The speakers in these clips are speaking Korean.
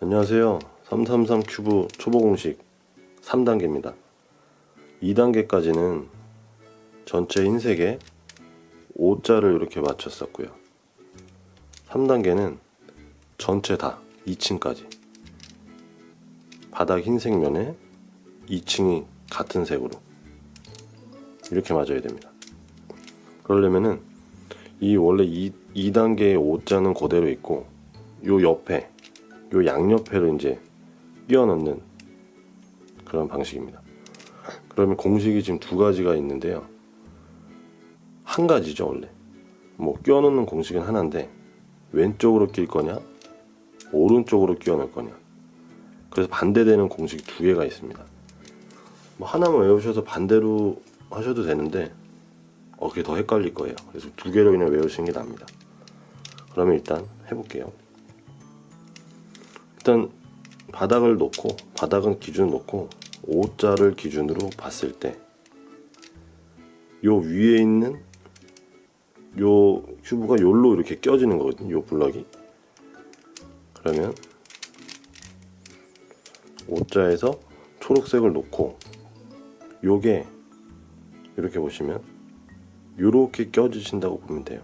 안녕하세요. 333 큐브 초보 공식 3단계입니다. 2단계까지는 전체 흰색에 5자를 이렇게 맞췄었고요. 3단계는 전체 다 2층까지 바닥 흰색 면에 2층이 같은 색으로 이렇게 맞아야 됩니다. 그러려면은 이 원래 2, 2단계의 5자는 그대로 있고 요 옆에 요 양옆에를 이제 끼워 넣는 그런 방식입니다. 그러면 공식이 지금 두 가지가 있는데요. 한 가지죠, 원래. 뭐 끼워 넣는 공식은 하나인데 왼쪽으로 낄 거냐, 오른쪽으로 끼워 넣을 거냐. 그래서 반대되는 공식이 두 개가 있습니다. 뭐 하나만 외우셔서 반대로 하셔도 되는데 어, 그게 더 헷갈릴 거예요. 그래서 두 개로 그냥 외우시는 게 납니다. 그러면 일단 해볼게요. 일단 바닥을 놓고 바닥은 기준 놓고 5자를 기준으로 봤을 때 요 위에 있는 요 큐브가 요로 이렇게 껴지는 거거든요. 요 블럭이. 그러면 5자에서 초록색을 놓고 요게 이렇게 보시면 요렇게 껴지신다고 보면 돼요.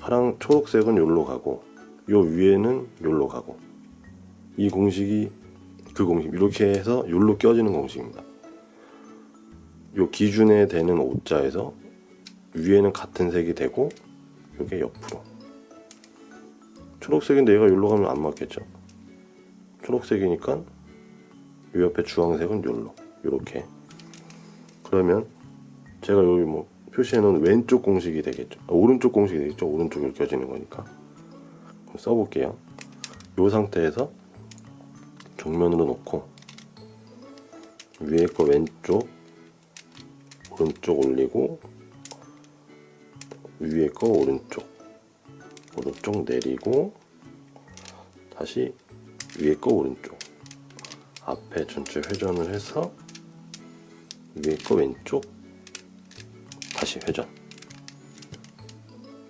파랑 초록색은 요로 가고 요 위에는 요로 가고 이 공식이 그 공식 이렇게 해서 요로 껴지는 공식입니다. 요 기준에 되는 오자에서 위에는 같은 색이 되고 요게 옆으로. 초록색인데 얘가 요로 가면 안 맞겠죠? 초록색이니까 요 옆에 주황색은 요로 요렇게. 그러면 제가 여기 뭐 표시해 놓은 왼쪽 공식이 되겠죠? 아, 오른쪽 공식이 되겠죠? 오른쪽으로 껴지는 거니까. 써볼게요. 요 상태에서 정면으로 놓고 위에 거 왼쪽 오른쪽 올리고 위에 거 오른쪽 오른쪽 내리고 다시 위에 거 오른쪽. 앞에 전체 회전을 해서 위에 거 왼쪽 다시 회전.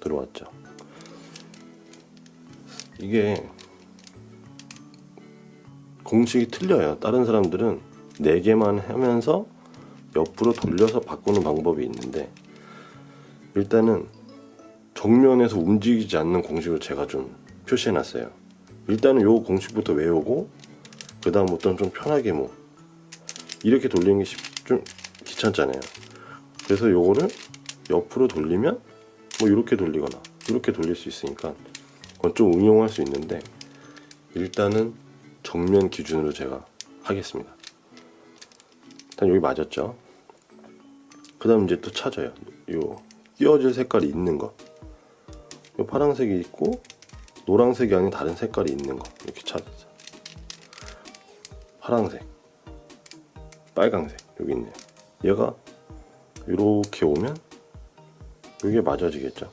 들어왔죠? 이게 공식이 틀려요. 다른 사람들은 4개만 하면서 옆으로 돌려서 바꾸는 방법이 있는데 일단은 정면에서 움직이지 않는 공식을 제가 좀 표시해 놨어요. 일단은 요 공식부터 외우고 그 다음부터는 좀 편하게 뭐 이렇게 돌리는 게 좀 귀찮잖아요. 그래서 요거를 옆으로 돌리면 뭐 이렇게 돌리거나 이렇게 돌릴 수 있으니까 그건 좀 응용할 수 있는데 일단은 정면 기준으로 제가 하겠습니다. 일단 여기 맞았죠? 그 다음 이제 또 찾아요. 요 끼워질 색깔이 있는 거. 요 파란색이 있고 노란색이 아닌 다른 색깔이 있는 거. 이렇게 찾았어요. 파란색 빨강색 여기 있네요. 얘가 이렇게 오면 이게 맞아지겠죠?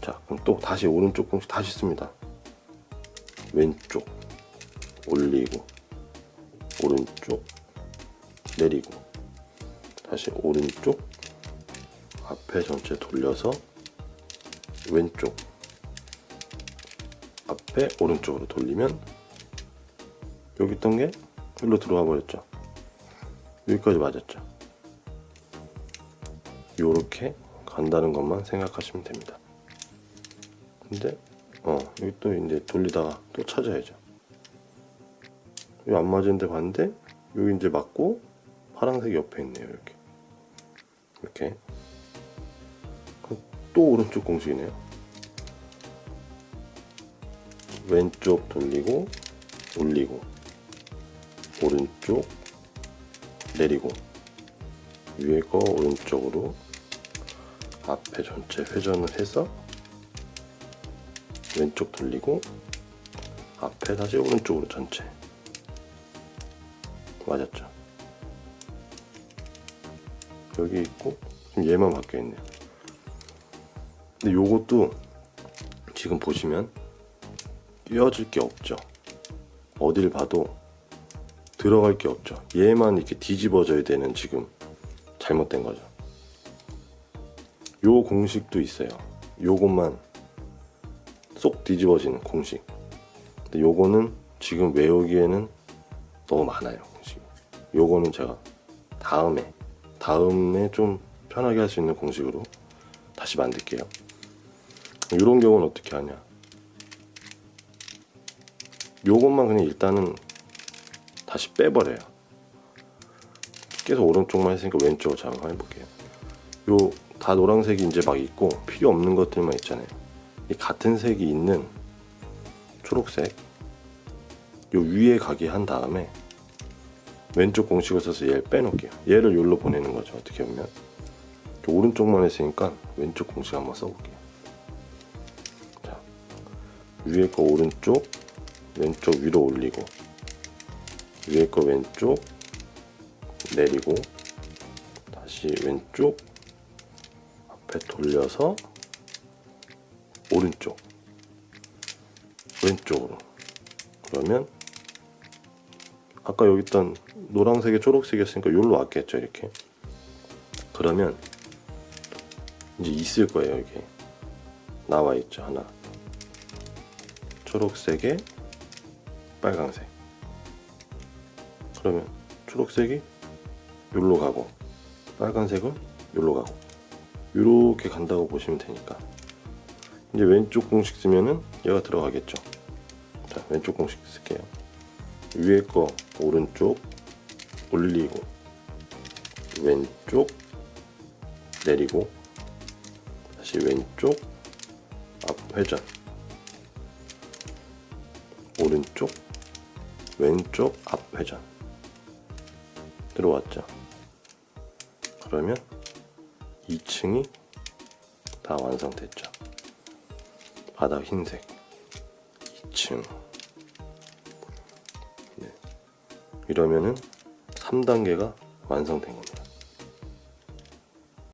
자 그럼 또 다시 오른쪽 공식 다시 씁니다 왼쪽 올리고 오른쪽 내리고 다시 오른쪽 앞에 전체 돌려서 왼쪽 앞에 오른쪽으로 돌리면 여기 있던 게 여기로 들어와 버렸죠. 여기까지 맞았죠. 요렇게 간다는 것만 생각하시면 됩니다. 근데 어 여기 또 이제 돌리다가 또 찾아야죠. 여기 안 맞은 데 봤는데 여기 이제 맞고 파란색 옆에 있네요 이렇게. 이렇게. 또 오른쪽 공식이네요. 왼쪽 돌리고 올리고 오른쪽 내리고 위에 거 오른쪽으로 앞에 전체 회전을 해서 왼쪽 돌리고 앞에 다시 오른쪽으로 전체. 맞았죠? 여기 있고 지금 얘만 바뀌어 있네요. 근데 요것도 지금 보시면 끼워질 게 없죠? 어딜 봐도 들어갈 게 없죠? 얘만 이렇게 뒤집어져야 되는 지금 잘못된 거죠? 요 공식도 있어요. 요것만 쏙 뒤집어지는 공식. 근데 요거는 지금 외우기에는 너무 많아요 공식이. 요거는 제가 다음에 다음에 좀 편하게 할 수 있는 공식으로 다시 만들게요. 이런 경우는 어떻게 하냐? 요것만 그냥 일단은 다시 빼버려요. 계속 오른쪽만 했으니까 잘 한번 해볼게요. 요 다 노란색이 이제 막 있고 필요 없는 것들만 있잖아요. 이 같은 색이 있는 초록색 요 위에 가게 한 다음에 왼쪽 공식을 써서 얘를 빼놓을게요. 얘를 여기로 보내는 거죠 어떻게 보면. 저 오른쪽만 했으니까 왼쪽 공식 한번 써볼게요. 자 위에 거 오른쪽 왼쪽 위로 올리고 위에 거 왼쪽 내리고 다시 왼쪽 앞에 돌려서 오른쪽. 왼쪽으로. 그러면 아까 여기 있던 노란색에 초록색이었으니까 여기로 왔겠죠 이렇게. 그러면 이제 있을 거예요 이게 나와 있죠 하나. 초록색에 빨강색. 그러면 초록색이 여기로 가고 빨간색은 여기로 가고. 이렇게 간다고 보시면 되니까 이제 왼쪽 공식 쓰면은 얘가 들어가겠죠. 자 왼쪽 공식 쓸게요. 위에 거 오른쪽 올리고 왼쪽 내리고 다시 왼쪽 앞 회전. 오른쪽 왼쪽 앞 회전. 들어왔죠? 그러면 2층이 다 완성됐죠 바닥 흰색 2층 네. 이러면은 3단계가 완성된 겁니다